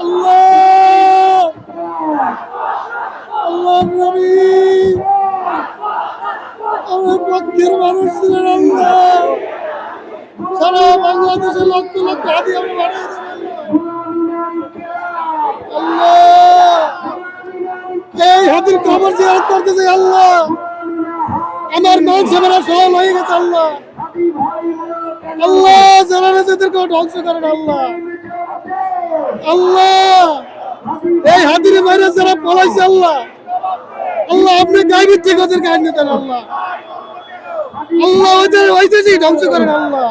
আল্লাহ। আল্লাহ নবী আমার পক্ষের মানুষ ছিলেন আল্লাহ সারা বাংলাদেশের সহল হয়ে গেছে আল্লাহ। আল্লাহ, যারা নিজেদেরকে ধ্বংস করেন, আল্লাহ। আল্লাহ। এই হাতির বাইরে যারা পলাইছে, আল্লাহ। আল্লাহ, আপনি গাইবের ঠিক ওদের গাইড নিতেন আল্লাহ। আল্লাহ, ওদের ওইটাই ধ্বংস করেন, আল্লাহ।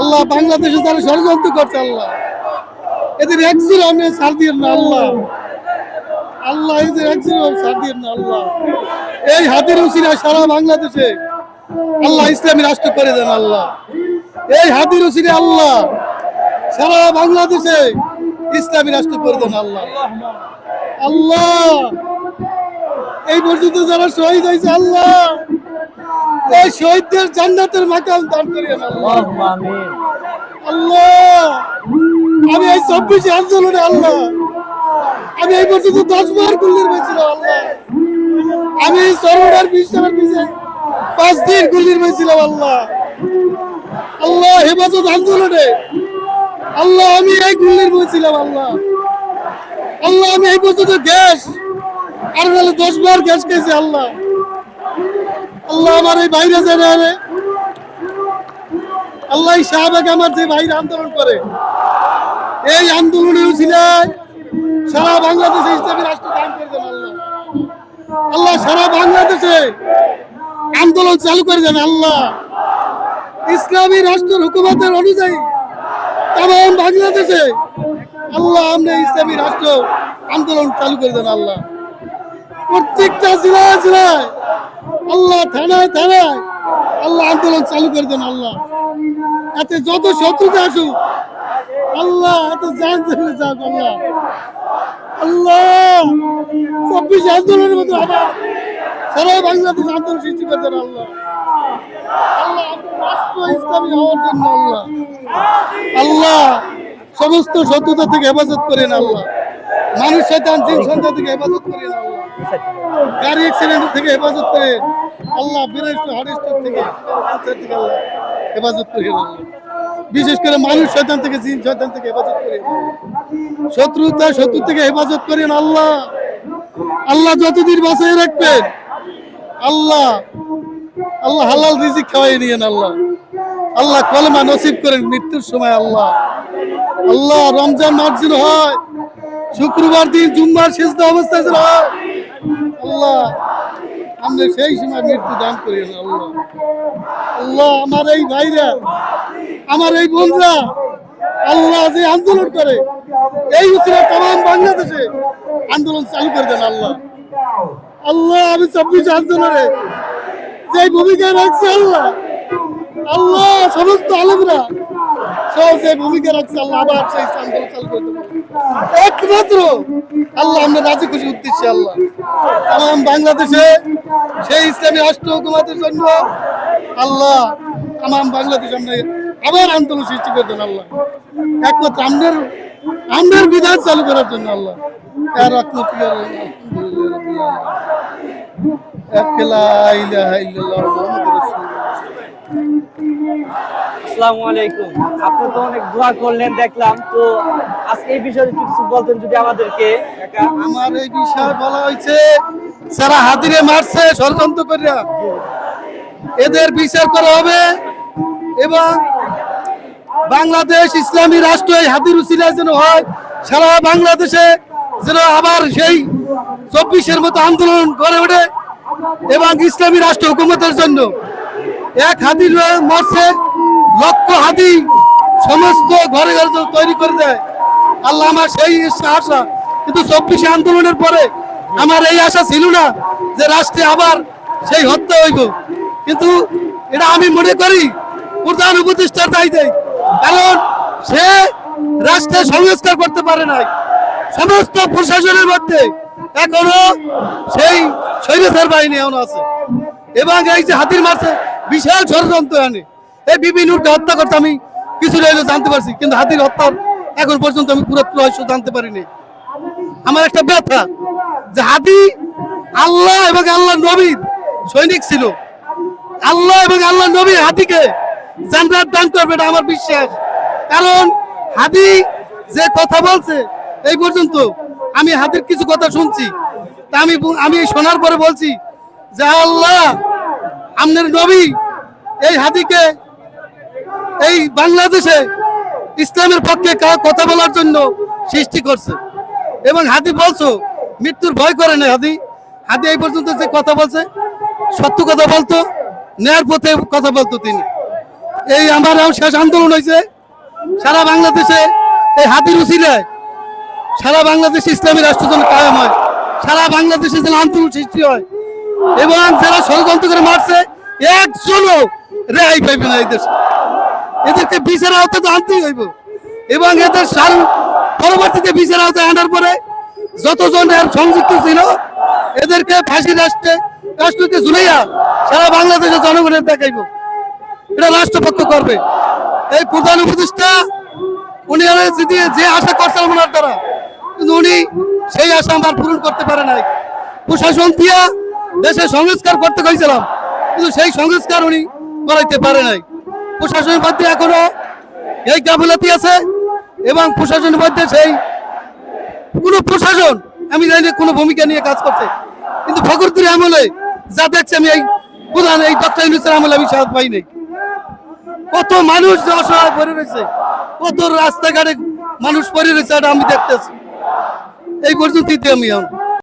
আল্লাহ, বাংলাদেশে যারা ষড়যন্ত্র করছে, আল্লাহ। এদের একজন আপনি ছাড় দিয়ে না, আল্লাহ। আল্লাহ, এদের একজন ছাড় দিয়ে না, আল্লাহ। এই হাতের উচিরা সারা বাংলাদেশে আল্লাহ ইসলামী রাষ্ট্র করে দেন আল্লাহ। এই হাতের উচিরে আল্লাহ সারা বাংলাদেশে ইসলামী রাষ্ট্র করে দেন আল্লাহ। আল্লাহ এই পর্যন্ত যারা শহীদ হয়েছে আল্লাহ এই শহীদদের জান্নাতের মাকাম দান আল্লাহ। আল্লাহ আমি এই চব্বিশে আন্দোলনে আল্লাহ আমি এই পর্যন্ত দশ বার গুল্লির পেয়েছিলাম আল্লাহ। আমি সর্বদার বিশ টাকার পিছিয়ে পাঁচ দিন গুল্লির পেয়েছিলাম আল্লাহ। আল্লাহ হেফাজত আন্দোলনে। আল্লাহ আমি এই গুল্লির পেয়েছিলাম আল্লাহ। আল্লাহ আমি এই পর্যন্ত গ্যাস, আর নাহলে দশ বার গ্যাস খেয়েছি, আল্লাহ। আল্লাহ আমার এই বাইরে যায় আল্লাহ শাহবাগ আমার যে বাইরে আন্দোলন করে, এই আন্দোলনে ছিলেন সারা বাংলাদেশে ইসলামী রাষ্ট্র কায়েম করে দেন আল্লাহ। আল্লাহ সারা বাংলাদেশে আন্দোলন চালু করে দেন আল্লাহ। ইসলামী রাষ্ট্রের হুকুমতের অনুযায়ী তাম বাংলাদেশে আল্লাহ আপনি ইসলামী রাষ্ট্র আন্দোলন চালু করে দেন আল্লাহ। প্রত্যেকটা জেলায় জেলায় আল্লাহ থানায় থানায় আল্লাহ আন্দোলন চালু করে দেন আল্লাহ। এতে যত শত্রুতা আসুক, আল্লাহ এত জান আল্লাহ। আল্লাহ, চব্বিশ আন্দোলনের মতো আবার সারা বাংলাদেশ আন্দোলন সৃষ্টি আল্লাহ। আল্লাহ রাষ্ট্র ইসলামী হওয়ার জন্য আল্লাহ। আল্লাহ সমস্ত শত্রুতা থেকে হেফাজত করেন আল্লাহ। মানুষ, শয়তান থেকে হেফাজত করেন আল্লাহ। গাড়ি অ্যাক্সিডেন্ট থেকে হেফাজত করেন। আল্লাহ থেকে আল্লাহ হেফাজত করেন বিশেষ করে মানুষ, শয়তান থেকে, জিন শয়তান থেকে হেফাজত করেন শত্রুতা, শত্রু থেকে হেফাজত করেন আল্লাহ। আল্লাহ যতদিন বাঁচিয়ে রাখবেন আল্লাহ আল্লাহ হালাল রিজিক খাওয়াই নিয়েন আল্লাহ। আল্লাহ কলমা নসিব করেন মৃত্যুর সময় আল্লাহ। আল্লাহ রমজান মাস যেন হয়, শুক্রবার দিন জুম্মার শেষ অবস্থায় যেন হয়। আল্লাহ, আমরা সেই সময় মৃত্যু দান করি আল্লাহ। আল্লাহ আমার এই ভাইরা, আমার এই বোনরা, আল্লাহ যে আন্দোলন করে, এই উচিরা তাম বাংলাদেশে আন্দোলন চালু করে দেন আল্লাহ। আল্লাহ, আমি চব্বিশ আন্দোলনে যে ভূমিকা রাখছে আল্লাহ। আল্লাহ, সমস্ত আলমরা। সব ভূমিকা রাখছে আল্লাহ, আবার সেই আন্দোলন করে একমাত্র আল্লাহ, আমরা রাজি খুশি উদ্দেশ্যে আল্লাহ। তাম বাংলাদেশে সেই ইসলামী রাষ্ট্র হুকুমাতের জন্য আল্লাহ তাম বাংলাদেশ আমরা আবার আন্দোলন সৃষ্টি করে দেন আল্লাহ। একমাত্র আমাদের আমাদের বিধান চালু করার জন্য আল্লাহ। আর। আসসালামু আলাইকুম। আপনি তো অনেক দোয়া করলেন দেখলাম। তো আজকে এই বিষয়ে কিছু বলতেন যদি আমাদেরকে। আমার এই বিষয় বলা হয়েছে যারা হাতিরে মারছে ষড়যন্ত্র করিয়া এদের বিচার করা হবে এবং বাংলাদেশ ইসলামী রাষ্ট্র এই হাতির উচিলায় যেন হয়, সারা বাংলাদেশে যেন আবার সেই চব্বিশের মতো আন্দোলন গড়ে ওঠে এবং ইসলামী রাষ্ট্র হুকুমতের জন্য। এক হাতি মরছে, লক্ষ হাতি সমস্ত ঘরে ঘরে তৈরি করে দেয়। আল্লাহ আমার সেই আশা। কিন্তু চব্বিশে আন্দোলনের পরে আমার এই আশা ছিল না যে রাষ্ট্রে আবার সেই হত্যা হইব। কিন্তু এটা আমি মনে করি, প্রধান উপদেষ্টার দায়ী দেয় কারণ সে রাষ্ট্রে সংস্কার করতে পারে নাই। সমস্ত প্রশাসনের মধ্যে এখনও সেই স্বৈরাচার বাহিনী এখনও আছে। এবং এই যে হাতির মারছে, বিশাল ষড়যন্ত্র আনে এই বিপিনুরকে হত্যা করতে আমি কিছু রইলে জানতে পারছি, কিন্তু হাতির হত্যার এখন পর্যন্ত আমি পুরো রহস্য জানতে পারিনি। আমার একটা ব্যথা যে হাতি আল্লাহ এবং আল্লাহ নবীর সৈনিক ছিল। আল্লাহ এবং আল্লাহ নবী হাতিকে জান্নাত দান করবে এটা আমার বিশ্বাস। কারণ হাতি যে কথা বলছে, এই পর্যন্ত আমি হাতির কিছু কথা শুনছি। তা আমি আমি শোনার পরে বলছি যে আল্লাহ আপনার নবী এই হাতিকে এই বাংলাদেশে ইসলামের পক্ষে কথা বলার জন্য সৃষ্টি করছে। এবং হাতি বলছো, মৃত্যুর ভয় করে না হাতি হাতি এই পর্যন্ত যে কথা বলছে, সত্য কথা বলতো, ন্যায়ের পথে কথা বলতো তিনি। এই আমার শেষ আন্দোলন হয়েছে সারা বাংলাদেশে এই হাতির উচিলায় সারা বাংলাদেশ ইসলামী রাষ্ট্র যেন কায়েম হয়, সারা বাংলাদেশে যেন আন্দোলন সৃষ্টি হয়। এবং যারা ষড়যন্ত্র করে মারছে, একজনও রেহাই পাইবে না এই দেশে। এদেরকে বিচার আওতায় তো আনতেই হইব। এবং এদের সার পরবর্তীতে বিচার আওতায় আনার পরে যতজন এর সংযুক্ত ছিল, এদেরকে ফাঁসি রাষ্ট্রে, রাষ্ট্রকে ঝুলাইয়া সারা বাংলাদেশের জনগণের দেখাইব। এটা রাষ্ট্রপক্ষ করবে। এই প্রধান উপদেষ্টা, উনি যদি যে আশা করছিলাম ওনার দ্বারা, কিন্তু উনি সেই আশা আমার পূরণ করতে পারে নাই। প্রশাসন দিয়া দেশে সংস্কার করতে গেছিলাম, কিন্তু সেই সংস্কার উনি করাইতে পারে নাই। প্রশাসনের মধ্যে এখনও এই গাফিলাতি আছে এবং প্রশাসনের মধ্যে সেই কোনো প্রশাসন, আমি জানি কোনো ভূমিকা নিয়ে কাজ করছে। কিন্তু ফখরুদ্দিন আমলে যা দেখছি আমি এই প্রধান, এই ডক্টর ইউনুসের আমলে আমি সাহায্য পাই নাই। কত মানুষ অসহায় পড়ে রয়েছে, কত রাস্তাঘাটে মানুষ পড়ে রয়েছে, এটা আমি দেখতেছি। এই পর্যন্তই আমি এখন।